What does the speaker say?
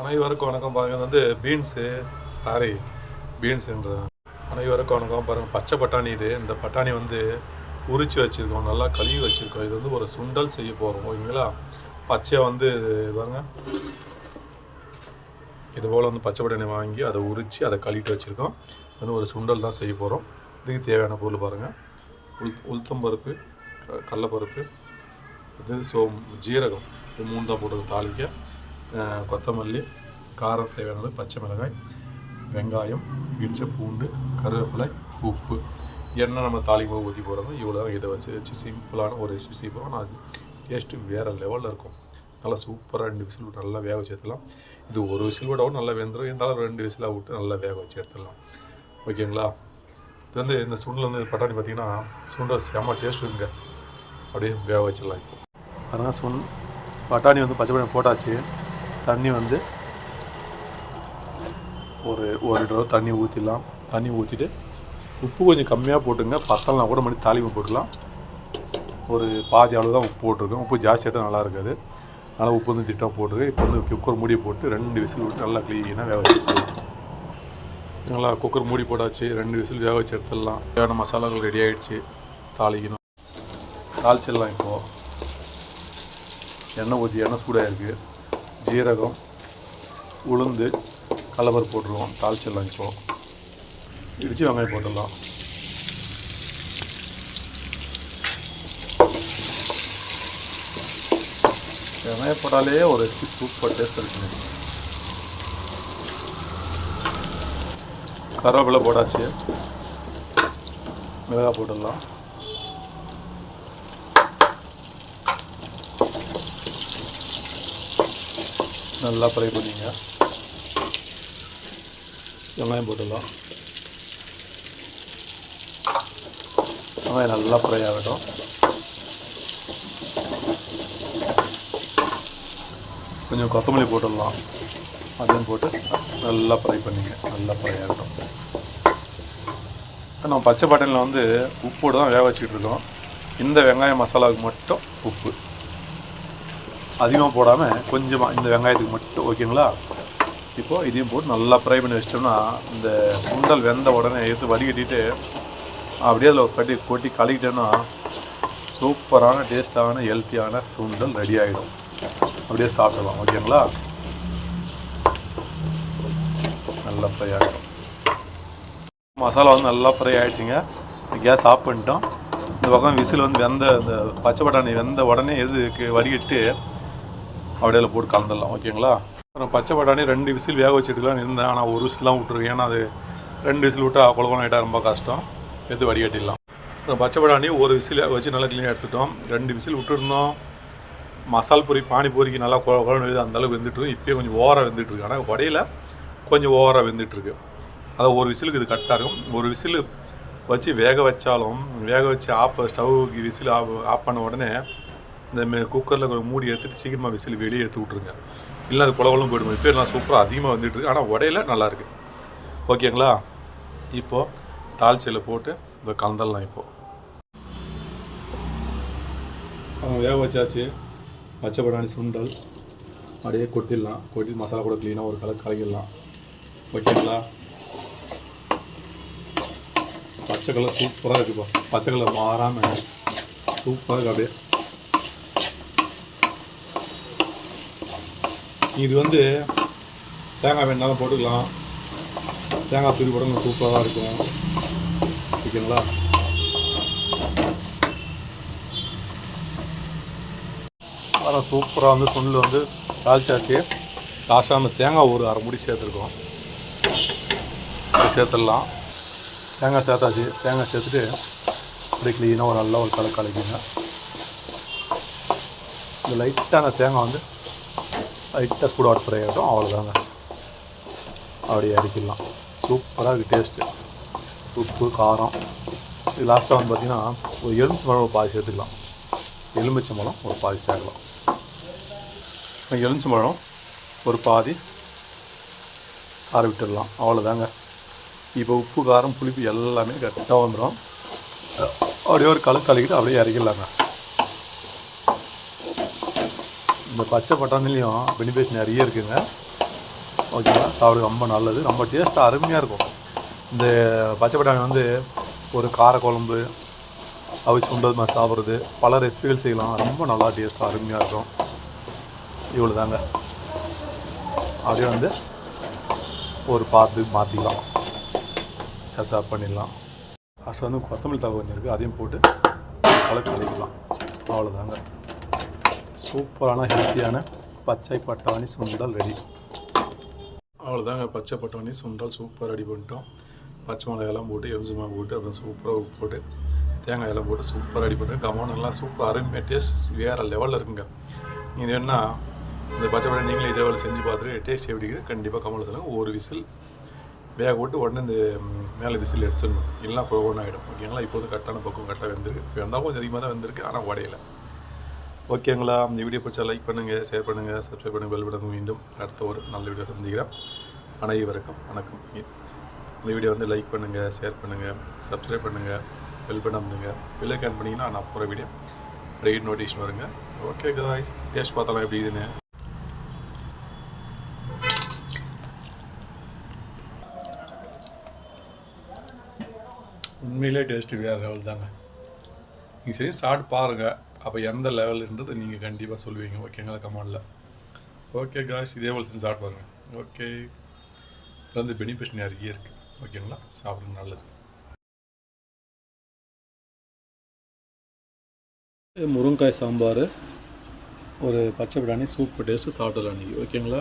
அனைவருக்கும் வணக்கம். பாருங்கள் வந்து பீன்ஸு சாரி பீன்ஸுன்ற அனைவருக்கும் வணக்கம். பாருங்கள் பச்சை பட்டாணி இது. இந்த பட்டாணி வந்து உரிச்சு வச்சுருக்கோம். நல்லா கழுவி வச்சுருக்கோம். இது வந்து ஒரு சுண்டல் செய்ய போகிறோம் ஓகேங்களா? பச்சையை வந்து பாருங்க. இது போல் வந்து பச்சை பட்டாணி வாங்கி அதை உரித்து அதை கழுவிட்டு வச்சுருக்கோம். இது வந்து ஒரு சுண்டல் தான் செய்ய போகிறோம் இதுக்கு தேவையான பொருள் பாருங்கள் உள் உளுத்தம்பருப்பு க கடலப்பருப்பு இது சோம் ஜீரகம். இது மூணு தான் போட்டுருக்கோம் தாளிக்க. கொத்தமல்லி காரம் தேவையானது பச்சை மிளகாய் வெங்காயம் இடிச்ச பூண்டு கருவேப்பிலை உப்பு என்ன நம்ம தாளிக்கு ஊற்றி போகிறோம் இவ்வளோ தான் இதை வச்சு வச்சு சிம்பிளான ஒரு ரெசிபி செய்வோம் அது டேஸ்ட்டு வேறு லெவலில் இருக்கும் நல்லா சூப்பராக ரெண்டு விசில் விட்டு நல்லா வேக வச்சு எடுத்துலாம் இது ஒரு விசில் விடவும் நல்லா வெந்துடும் இருந்தாலும் ரெண்டு விசிலாக விட்டு நல்லா வேக வச்சு எடுத்துடலாம் ஓகேங்களா இது வந்து இந்த சுண்டில் வந்து பட்டாணி பார்த்திங்கன்னா சுண்டல் செம்ம டேஸ்ட் இருக்குங்க அப்படியே வேக வச்சிடலாம் இப்போ அதனால் சுண் பட்டாணி வந்து பச்சை பட்டாணி போட்டாச்சு தண்ணி வந்து ஒரு ஒரு லிட்டர் தண்ணி ஊற்றிடலாம் தண்ணி ஊற்றிட்டு உப்பு கொஞ்சம் கம்மியாக போட்டுங்க. பத்தலாம் கூட மணி தாளிப்பு போட்டுக்கலாம். ஒரு பாதி அளவு தான் உப்பு போட்டிருக்கோம் உப்பு ஜாஸ்தியாக நல்லா இருக்காது. அதனால் உப்பு வந்து திட்டம் போட்டுருக்கு இப்போ வந்து குக்கர் மூடி போட்டு ரெண்டு விசில் விட்டு நல்லா க்ளீனாக வேக வச்சுருக்கோம் நல்லா குக்கர் மூடி போட்டாச்சு. ரெண்டு விசில் வேக வச்சு எடுத்துடலாம். தேவையான மசாலாக்கள் ரெடி ஆகிடுச்சு தாளிக்கணும். தாளிச்சிடலாம் இப்போது எண்ணெய் ஊற்றி எண்ணெய் சூடாக இருக்குது ஜீரகம் உளுந்து கலவர் போட்டுருவோம் தாளிச்சிடலாம் இப்போது இடித்து வெங்காயம் போட்டுடலாம். வெங்காயம் போட்டாலே ஒரு சூப்பர் டேஸ்ட் இருக்குங்க. கருவேப்பிலை போட்டாச்சு. மிளகாய் போட்டுடலாம். நல்லா ஃப்ரை பண்ணிங்க. வெங்காயம் போட்டுடலாம். வெங்காயம் நல்லா ஃப்ரை ஆகட்டும். கொஞ்சம் கொத்தமல்லி போட்டுடலாம். அதையும் போட்டு நல்லா ஃப்ரை பண்ணிங்க. நல்லா ஃப்ரை ஆகட்டும். நம்ம பச்சை பட்டனில் வந்து உப்போடு தான் வேக வச்சுக்கிட்டு இருக்கோம். இந்த வெங்காய மசாலாவுக்கு மட்டும் உப்பு. அதிகமாக போடாமல் கொஞ்சமாக இந்த வெங்காயத்துக்கு மட்டும் ஓகேங்களா? இப்போது இதையும் போட்டு நல்லா ஃப்ரை பண்ணி வச்சிட்டோம்னா இந்த சுண்டல் வெந்த உடனே எடுத்து வடிகட்டிட்டு அப்படியே அதில் கட்டி கொட்டி கலக்கிட்டோம்னா சூப்பரான டேஸ்டான ஹெல்த்தியான சுண்டல் ரெடி ஆகிடும் அப்படியே சாப்பிடலாம் ஓகேங்களா? நல்லா ஃப்ரை ஆகிடும் மசாலா வந்து நல்லா ஃப்ரை ஆகிடுச்சிங்க கேஸ் ஆஃப் பண்ணிட்டோம். இந்த பக்கம் விசில் வந்து வெந்த இந்த பச்சை பட்டாணி வெந்த உடனே எதுக்கு வடிகட்டு அப்படியே போட்டு கலந்துடலாம் ஓகேங்களா? அப்புறம் பச்சை பட்டாணி ரெண்டு விசில் வேக வச்சுட்டுலாம் இருந்தேன் ஆனால் ஒரு விசில் தான் விட்டுருக்கேன் ஏன்னா அது ரெண்டு விசில் விட்டு குழப்பம் ஆகிட்டா ரொம்ப கஷ்டம். எடுத்து வடிகட்டிடலாம். அப்புறம் பச்சை பட்டாணி ஒரு விசில் வச்சு நல்லா க்ளீனாக எடுத்துட்டோம். ரெண்டு விசில் விட்டுருந்தோம். மசால் பூரி பானிபூரிக்கு நல்லா குழ குழம்பு அந்த அந்தளவுக்கு வெந்துட்டு இப்போயே கொஞ்சம் ஓவராக வெந்துட்டுருக்கு ஆனால் உடையில கொஞ்சம் ஓவராக வெந்துட்டுருக்கு அதை ஒரு விசிலுக்கு இது கரெக்டாக இருக்கும். ஒரு விசில் வச்சு வேக வச்சாலும் வேக வச்சு ஆஃப் ஸ்டவ்வுக்கு விசில் ஆஃப் ஆஃப் பண்ண உடனே இந்த குக்கரில் கொஞ்சம் மூடி எடுத்துட்டு சீக்கிரமாக விசில் வெளியே எடுத்து விட்ருங்க இல்லை அது குளவலும் போயிடும்? இப்போ நான் சூப்பராக அதிகமாக வந்துட்டு இருக்கு. ஆனால் உடையில நல்லாயிருக்கு ஓகேங்களா? இப்போது தால்ச்சியில் போட்டு இந்த கலந்துடலாம் இப்போது வேக வச்சாச்சு. பச்சை பட்டாணி சுண்டல். அப்படியே கொட்டிடலாம். கொட்டி மசாலா கூட க்ளீனாக ஒரு கலர் கலக்கிடலாம். ஓகேங்களா? பச்சை கலர் சூப்பராக இருக்குப்பா. பச்சை கலர் மாறாமல் சூப்பராக இருக்கு அப்படியே. இது வந்து தேங்காய் வேணாலும் போட்டுக்கலாம். தேங்காய் துரி போட சூப்பராக இருக்கும். ஓகேங்களா? அதான் சூப்பராக வந்து சுண்டில் வந்து தாளிச்சாச்சு. லாஸ்ட்டாக அந்த தேங்காய் ஒரு அரை முடி சேர்த்துருக்கோம். சேர்த்துடலாம். தேங்காய் சேர்த்தாச்சு. தேங்காய் சேர்த்துட்டு அப்படியே க்ளீனாக ஒரு நல்லா ஒரு கலக்கு கலைக்குங்க இந்த லைட்டாக அந்த தேங்காய் வந்து லைட்டாக சூடாக ஃப்ரை ஆகட்டும் அவ்வளோதாங்க அப்படியே இறக்கிடலாம் சூப்பராக இருக்குது டேஸ்ட்டு உப்பு காரம். இது லாஸ்ட்டாக வந்து பார்த்திங்கன்னா ஒரு எலுமிச்சை பழம் ஒரு பாதி சேர்த்துக்கலாம். எலுமிச்சை பழம் ஒரு பாதி சேர்க்கலாம். எலுமிச்சை பழம் ஒரு பாதி சாறு விட்டுடலாம். அவ்வளோதாங்க இப்போ உப்பு காரம் புளிப்பு எல்லாமே கரெக்டாக வந்துடும் அப்படியே ஒரு கலக்கு கலக்கிட்டு அப்படியே இறக்கிடலாங்க. இந்த பச்சை பட்டாணிலையும் பெனிஃபிட்ஸ் நிறைய இருக்குங்க. ஓகேங்களா? சாப்பிடுறது ரொம்ப நல்லது. ரொம்ப டேஸ்ட்டாக அருமையாக இருக்கும். இந்த பச்சை பட்டாணி வந்து ஒரு காரக்குழம்பு அவிச்சு சுண்டல் மாதிரி சாப்பிட்றது பல ரெசிபிகள் செய்யலாம். ரொம்ப நல்லா டேஸ்ட்டாக அருமையாக இருக்கும். இவ்வளோ தாங்க அப்படியே வந்து ஒரு பார்த்து மாற்றிக்கலாம் கசாப் பண்ணிடலாம். ஃபஸ்ட் வந்து கொத்தமல்லி தகவல் கொஞ்சம் இருக்குது அதையும் போட்டு கலக்கி கழிக்கலாம் அவ்வளோதாங்க சூப்பரான ஹெல்த்தியான பச்சை பட்டாணி சுண்டல் ரெடி அவ்வளோதாங்க பச்சை பட்டாணி சுண்டல் சூப்பர் ரெடி பண்ணிட்டோம். பச்சை மிளகாயெல்லாம் போட்டு எலுமிச்சமாக போட்டு அப்புறம் சூப்பராக உப்பு போட்டு தேங்காய் எல்லாம் போட்டு சூப்பராக ரெடி பண்ணிட்டு கமௌன் சூப்பர் அருமையாக டேஸ்ட் வேறு லெவலில் இருக்குங்க. இது என்ன இந்த பச்சை பட்டாணி நீங்களே இதே வேலை செஞ்சு பார்த்துட்டு டேஸ்ட் எப்படி கண்டிப்பாக கமலத்தில் ஒரு விசில் வேக போட்டு உடனே இந்த மேலே விசில் எடுத்துடணும். இல்லைனா ஒன்று ஆகிடும் ஓகேங்களா? இப்போ வந்து கரெக்டான பக்கம் கரெக்டாக வெந்திருக்கு. இப்போ வந்தால் கொஞ்சம் அதிகமாக தான் வந்திருக்கு ஆனால் உடையல. ஓகேங்களா? இந்த வீடியோ பிடிச்சா லைக் பண்ணுங்கள் ஷேர் பண்ணுங்கள் சப்ஸ்கிரைப் பண்ணுங்கள் பெல் பட்டன் மீண்டும் அடுத்த ஒரு நல்ல வீடியோ சந்திக்கிறேன். அனைவருக்கும் வணக்கம். இந்த வீடியோ வந்து லைக் பண்ணுங்கள் ஷேர் பண்ணுங்கள் சப்ஸ்கிரைப் பண்ணுங்கள் பெல் பட்டன் பண்ணுங்கள் பெல் ஐக்கான் பண்ணிங்கன்னா நான் போகிற வீடியோ ரைட் நோட்டிஃபிகேஷன் வருங்க. ஓகே காய்ஸ் டேஸ்ட் பார்த்தலாம் எப்படி இதுன்னு உண்மையிலே டேஸ்ட்டு வேறு லெவல் தாங்க. நீங்கள் சரி சாப்பிட்டு பாருங்கள் அப்போ எந்த லெவல்ன்றது நீங்கள் கண்டிப்பாக சொல்லுவீங்க. ஓகேங்களா கமாண்டில் ஓகே காய்ஸ் இதே போல் செஞ்சு சாப்பிட்டு பாருங்க. ஓகே இதில் வந்து பெனிஃபிட் நிறைய இருக்குது ஓகேங்களா சாப்பிடுங்க நல்லது. முருங்காய் சாம்பார் ஒரு பச்சை பிரியாணி சூப்பர் டேஸ்ட்டு சாப்பிடலாம் அன்றைக்கி ஓகேங்களா